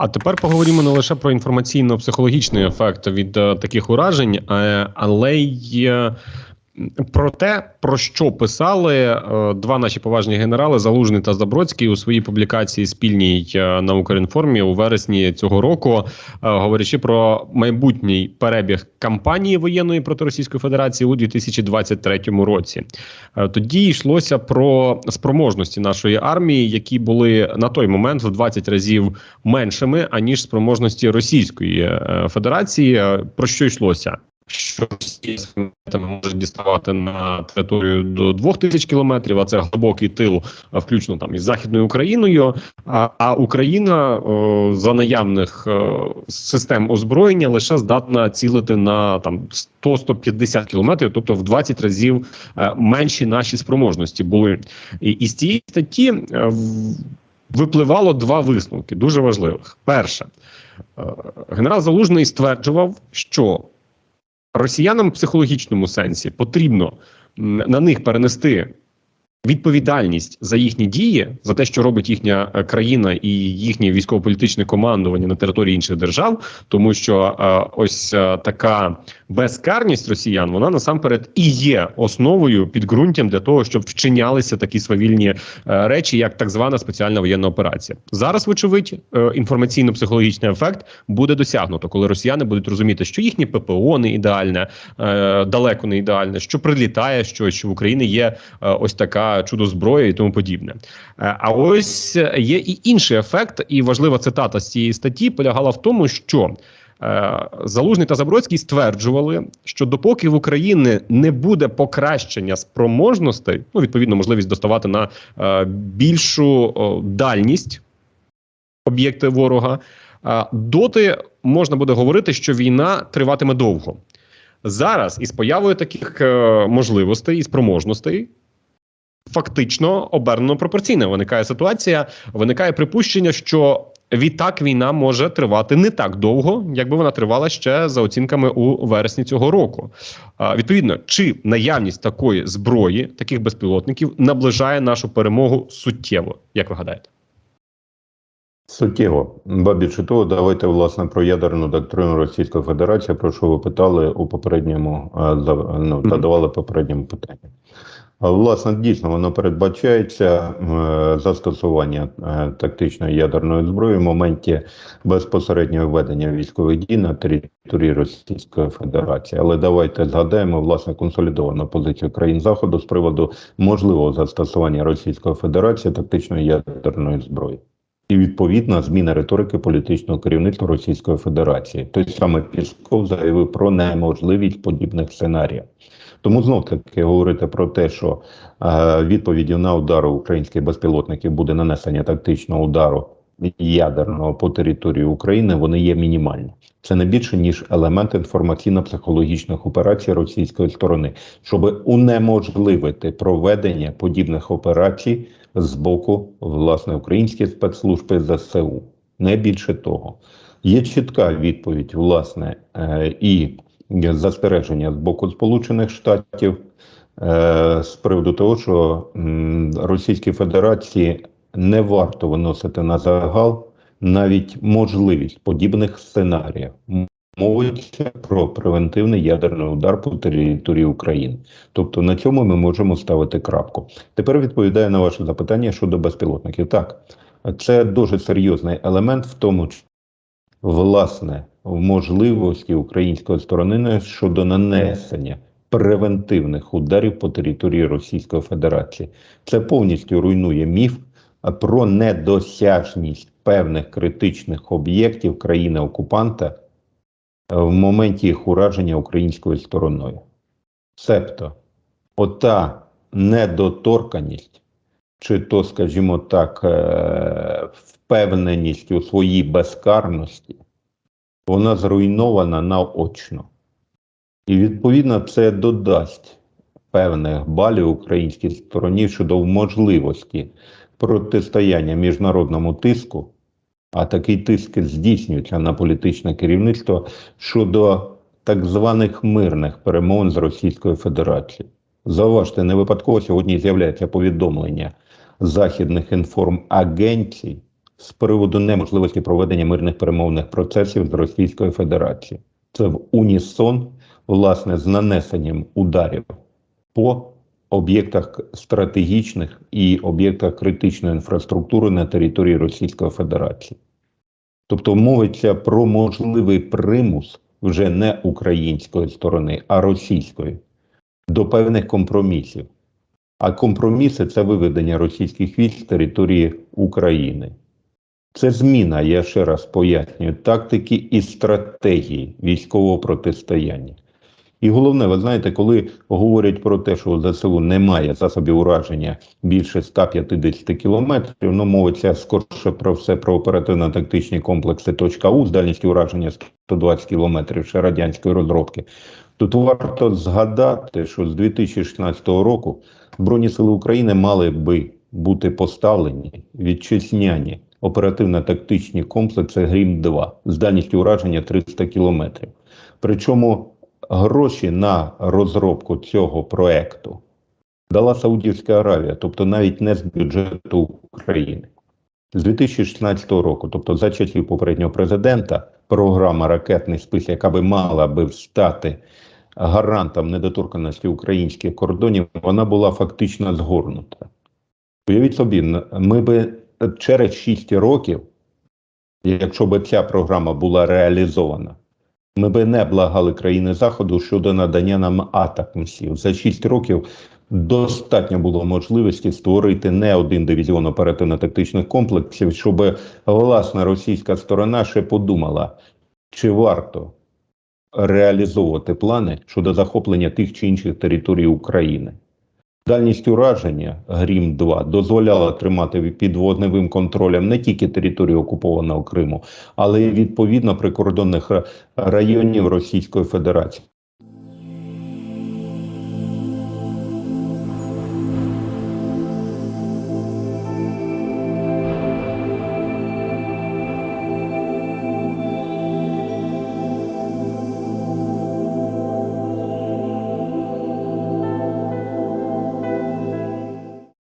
А тепер поговоримо не лише про інформаційно-психологічний ефект від е, таких уражень, е, але й е, про те, про що писали е, два наші поважні генерали Залужний та Забродський у своїй публікації спільній е, на Укрінформі у вересні цього року, е, говорячи про майбутній перебіг кампанії воєнної проти Російської Федерації у 2023 році. Е, Тоді йшлося про спроможності нашої армії, які були на той момент в 20 разів меншими аніж спроможності Російської е, Федерації. Е, Про що йшлося? Що Росія може діставати на територію до 2000 кілометрів, а це глибокий тил, включно там із західною Україною. А, а Україна о, за наявних о, систем озброєння лише здатна цілити на там 100-150 кілометрів, тобто в 20 разів е, менші наші спроможності були. І, і з цієї статті е, в- випливало два висновки дуже важливих. Перше, е, генерал Залужний стверджував, що росіянам в психологічному сенсі потрібно на них перенести відповідальність за їхні дії, за те, що робить їхня е, країна і їхнє військово-політичне командування на території інших держав, тому що е, ось е, така безкарність росіян, вона насамперед і є основою підґрунтям для того, щоб вчинялися такі свавільні е, речі, як так звана спеціальна воєнна операція. Зараз, вочевидь, е, інформаційно-психологічний ефект буде досягнуто, коли росіяни будуть розуміти, що їхнє ППО не ідеальне, е, далеко не ідеальне, що прилітає щось, що в Україні є е, ось така чудо зброя і тому подібне. Е, А ось є і інший ефект, і важлива цитата з цієї статті полягала в тому, що. Е, Залужний та Забродський стверджували, що допоки в Україні не буде покращення спроможностей, ну відповідно можливість доставати на е, більшу дальність об'єкти ворога, доти можна буде говорити, що війна триватиме довго. Зараз із появою таких можливостей і спроможностей. Фактично обернено пропорційно виникає ситуація, виникає припущення, що відтак війна може тривати не так довго, якби вона тривала ще за оцінками у вересні цього року. А, відповідно, чи наявність такої зброї, таких безпілотників, наближає нашу перемогу суттєво, як ви гадаєте? Суттєво. Ба більше того, давайте власне про ядерну доктрину Російської Федерації, про що ви питали у попередньому е, ну, та давали попередньому питанні. Власне, дійсно, воно передбачається е, застосування е, тактичної ядерної зброї в моменті безпосереднього ведення військових дій на території Російської Федерації. Але давайте згадаємо власне консолідовану позицію країн Заходу з приводу можливого застосування Російської Федерації тактичної ядерної зброї. І відповідна зміна риторики політичного керівництва Російської Федерації. Той саме Пісков заявив про неможливість подібних сценаріїв. Тому знов таки говорити про те, що е, відповіддю на удари українських безпілотників буде нанесення тактичного удару ядерного по території України, вони є мінімальні. Це не більше ніж елемент інформаційно-психологічних операцій російської сторони, щоб унеможливити проведення подібних операцій з боку власне українських спецслужб ЗСУ. Не більше того, є чітка відповідь, власне, е, і застереження з боку Сполучених Штатів е, з приводу того, що Російській Федерації не варто виносити на загал навіть можливість подібних сценаріїв. Мовиться про превентивний ядерний удар по території України. Тобто на цьому ми можемо ставити крапку. Тепер відповідаю на ваше запитання щодо безпілотників. Так, це дуже серйозний елемент в тому, ч- власне, в можливості української сторони щодо нанесення превентивних ударів по території Російської Федерації. Це повністю руйнує міф про недосяжність певних критичних об'єктів країни-окупанта в моменті їх ураження українською стороною. Себто, ота недоторканість, чи то, скажімо так, е, впевненість у своїй безкарності, вона зруйнована наочно. І відповідно це додасть певних балів українській стороні щодо можливості протистояння міжнародному тиску, а такий тиск здійснюється на політичне керівництво щодо так званих мирних перемовин з Російською Федерацією. Зауважте, не випадково сьогодні з'являється повідомлення західних інформагенцій з приводу неможливості проведення мирних перемовних процесів з Російською Федерацією. Це в унісон, власне, з нанесенням ударів по об'єктах стратегічних і об'єктах критичної інфраструктури на території Російської Федерації. Тобто мовиться про можливий примус вже не української сторони, а російської до певних компромісів. А компроміси це виведення російських військ з території України. Це зміна, я ще раз пояснюю, тактики і стратегії військового протистояння. І головне, ви знаєте, коли говорять про те, що у ЗСУ немає засобів ураження більше 150 кілометрів, ну мовиться скорше про все про оперативно-тактичні комплекси точка .У з дальністю ураження 120 кілометрів ще радянської розробки. Тут варто згадати, що з 2016 року Збройні сили України мали би бути поставлені вітчизняні оперативно-тактичні комплекси Грім-2 з дальністю ураження 300 кілометрів. Причому гроші на розробку цього проекту дала Саудівська Аравія, тобто навіть не з бюджету України. З 2016 року, тобто за часів попереднього президента, програма Ракетний спис, яка би мала би стати гарантом недоторканості українських кордонів, вона була фактично згорнута. Уявіть собі, ми би через 6 років, якщо б ця програма була реалізована, ми би не благали країни Заходу щодо надання нам атакмсів. За 6 років достатньо було можливості створити не один дивізіон оперативно-тактичних комплексів, щоб власна російська сторона ще подумала, чи варто реалізовувати плани щодо захоплення тих чи інших територій України. Дальність ураження Грім 2 дозволяла тримати під вогневим контролем не тільки територію окупованого Криму, але й відповідно прикордонних районів Російської Федерації.